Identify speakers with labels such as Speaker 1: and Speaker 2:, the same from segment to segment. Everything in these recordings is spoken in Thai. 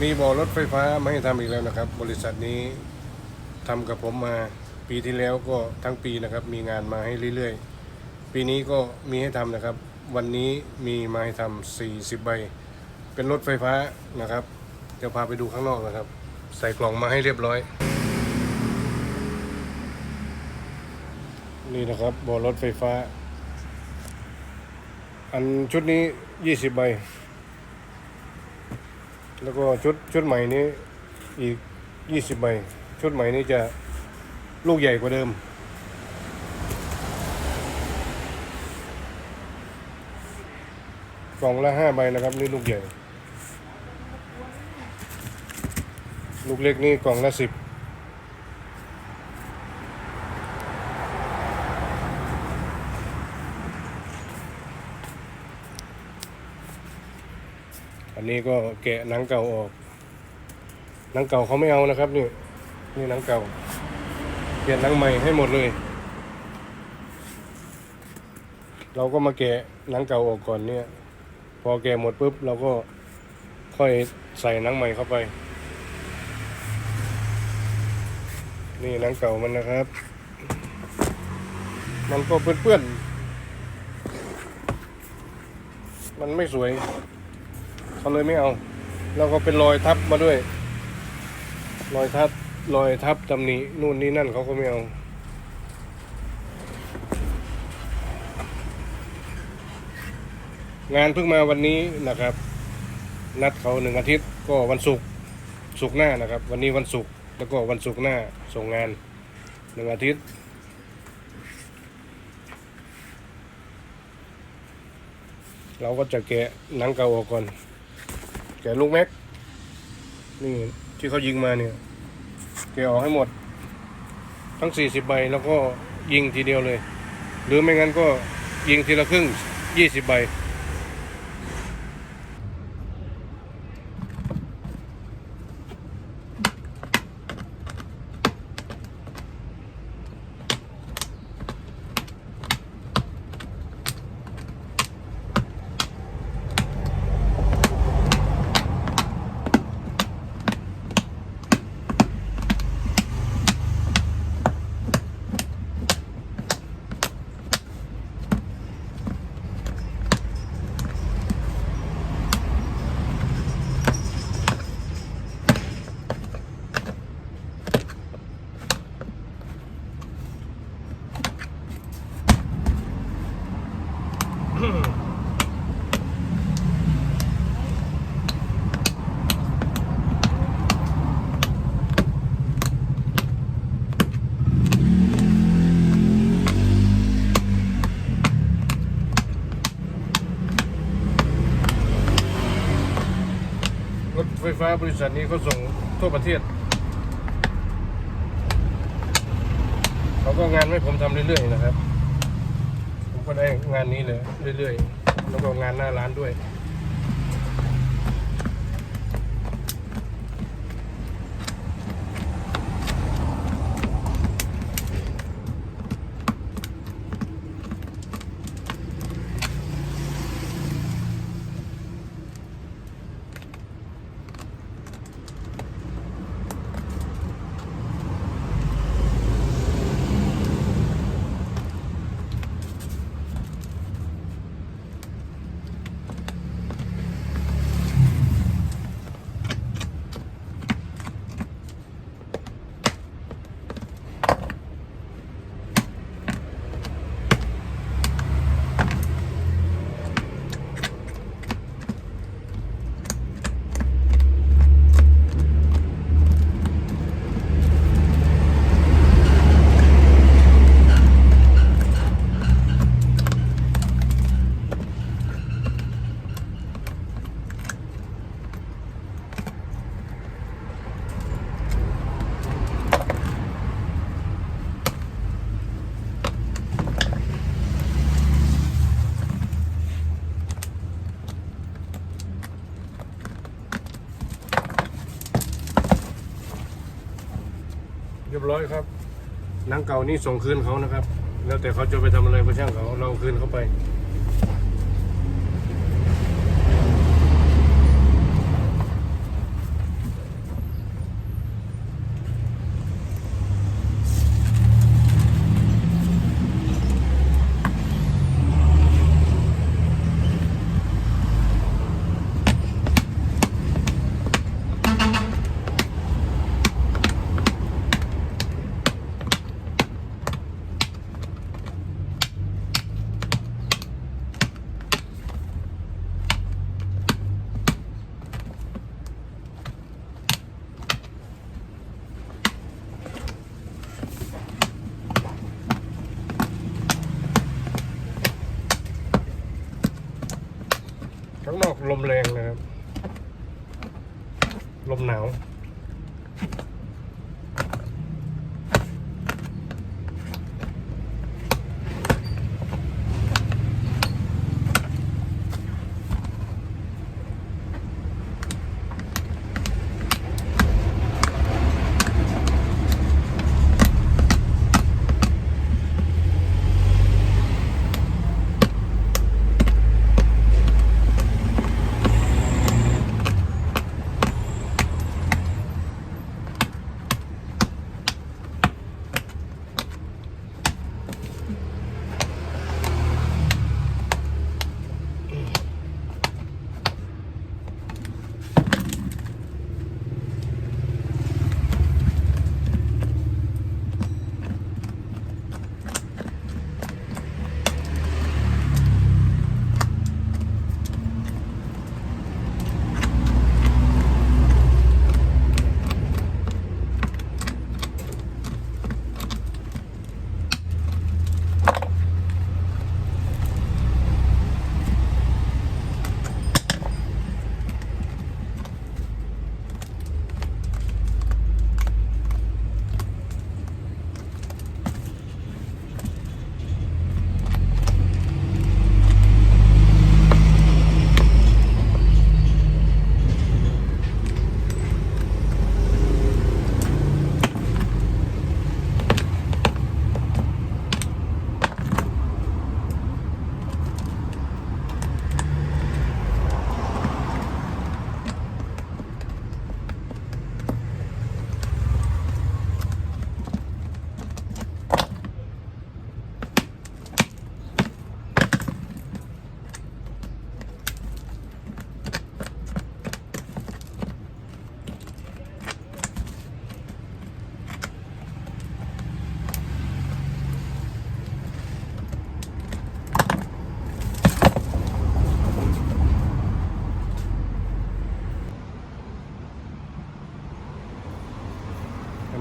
Speaker 1: มีบ่อรถไฟฟ้าม่ให้ทำอีกแล้วนะครับ บริษัทนี้ทำกับผมมาปีที่แล้วก็ทั้งปีนะครับ มีงานมาให้เรื่อยๆ ปีนี้ก็มีให้ทำนะครับ วันนี้มีมาให้ทำ40ใบ เป็นรถไฟฟ้านะครับเดี๋ยวพาไปดูข้างนอกนะครับ ใส่กล่องมาให้เรียบร้อย นี่นะครับบ่อรถไฟฟ้า อันชุดนี้20ใบ แล้วก็ชุดชุดใหม่นี้อีก20ใบชุดใหม่นี้จะลูกใหญ่กว่าเดิม กล่องละห้าใบนะครับนี่ลูกใหญ่ ลูกเล็กนี่กล่องละสิบ อันนี้ก็แกะหนังเก่าออก หนังเก่าเขาไม่เอานะครับนี่นี่หนังเก่าเปลี่ยนหนังใหม่ให้หมดเลย เราก็มาแกะหนังเก่าออกก่อนเนี่ย พอแกะหมดปุ๊บเราก็ค่อยใส่หนังใหม่เข้าไป นี่หนังเก่ามันนะครับ มันก็เปื้อนๆมันไม่สวย เขาเลยไม่เอา แล้วก็เป็นรอยทับมาด้วย รอยทับรอยทับตำหนินู่นนี่นั่นเขาก็ไม่เอางานเพิ่งมาวันนี้นะครับ นัดเขาหนึ่งอาทิตย์ก็วันศุกร์ศุกร์หน้านะครับ วันนี้วันศุกร์แล้วก็วันศุกร์หน้าส่งงานหนึ่งอาทิตย์เราก็จะแกะหนังเก่าออกก่อน แกลูกแม็ก นี่ที่เขายิงมาเนี่ย แกออกให้หมด ทั้งสี่สิบใบแล้วก็ยิงทีเดียวเลย หรือไม่งั้นก็ยิงทีละครึ่งยี่สิบใบไฟ้าบริษัทนี้เขาส่งทั่วประเทศ เขาก็งานให้ผมทำเรื่อยๆนะครับ ผมก็ได้งานนี้เลยเรื่อยๆ แล้วก็งานหน้าร้านด้วย เรียบร้อยครับหนังเก่านี่ส่งคืนเขานะครับ แล้วแต่เขาจะไปทำอะไรก็ช่างเขาเราคืนเขาไป ข้างนอกลมแรงนะครับ ลมหนาว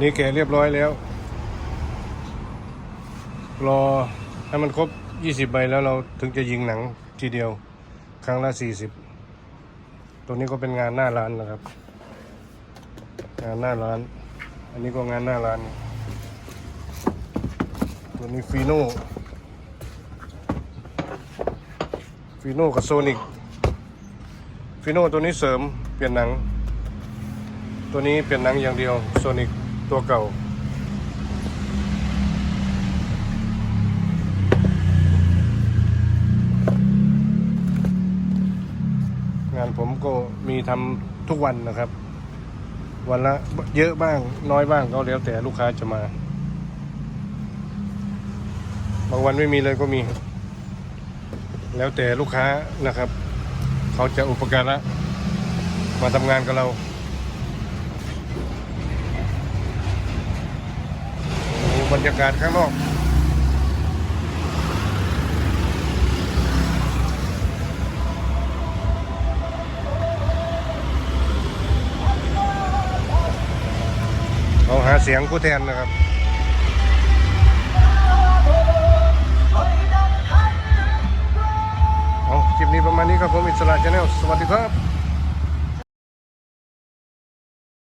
Speaker 1: นี้แกเรียบร้อยแล้ว รอให้มันครบ 20 ใบแล้วเราถึงจะยิงหนังทีเดียว ครั้งละ 40 ตัวนี้ก็เป็นงานหน้าร้านนะครับ งานหน้าร้าน อันนี้ก็งานหน้าร้าน ตัวนี้ฟีโน่ฟีโน่กับโซนิกฟีโน่ตัวนี้เสริมเปลี่ยนหนัง ตัวนี้เปลี่ยนหนังอย่างเดียวโซนิก ตัวเก่า งานผมก็มีทำทุกวันนะครับ วันละเยอะบ้างน้อยบ้างก็แล้วแต่ลูกค้าจะมา บางวันไม่มีเลยก็มี แล้วแต่ลูกค้านะครับ เขาจะอุปการะมาทำงานกับเรา บรรยากาศข้างนอกเขาหาเสียงผู้แทนนะครับเอาคลิปนี้ประมาณนี้ครับผมอิสระชาแนลสวัสดีครับ